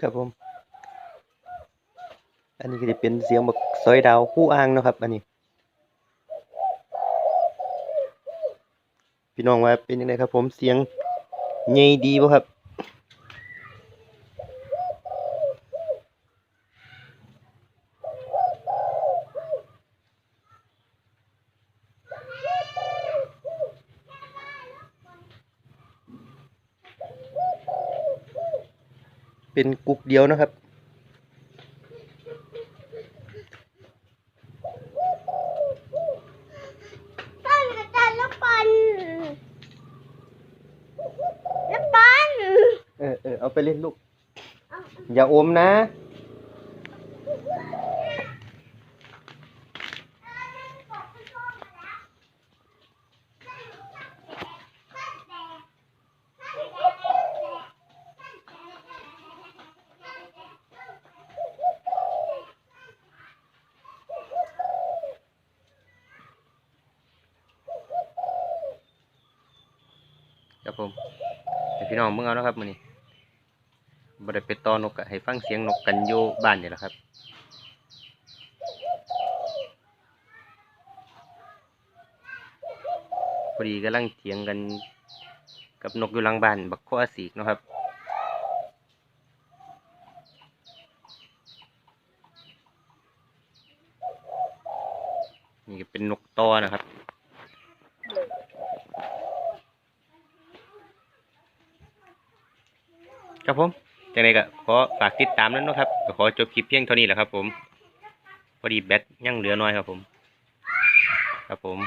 ครับผม อันนี้ก็จะเป็นเสียงบักซอยดาวคู่อ้างนะครับ อันนี้ พี่น้องว่าเป็นยังไงครับ ผมเสียงใหญ่ดีป่ะครับ เป็นกุกเดียวนะครับ ต้นกระจายลูกบอลลูกบอลเออเออเอาไปเล่นลูก อย่าอมนะ ครับผมให้พี่น้องเมื่งเอานะครับมื้อนี้บ่ได้ไปตอนกอะให้ฟังเสียงนกกันอยู่บ้านนี่แหละครับพอดีกำลังเถียงกันกับนกอยู่หลังบ้านบักข้อสีกนะครับนี่เป็นนกตอนะครับ ครับผมจังไรก็ขอฝากติดตามนั้นนะครับก็ขอจบคลิปเพียงเท่านี้แหละครับ ผม พอดีแบตยังเหลือน้อยครับผม ครับผม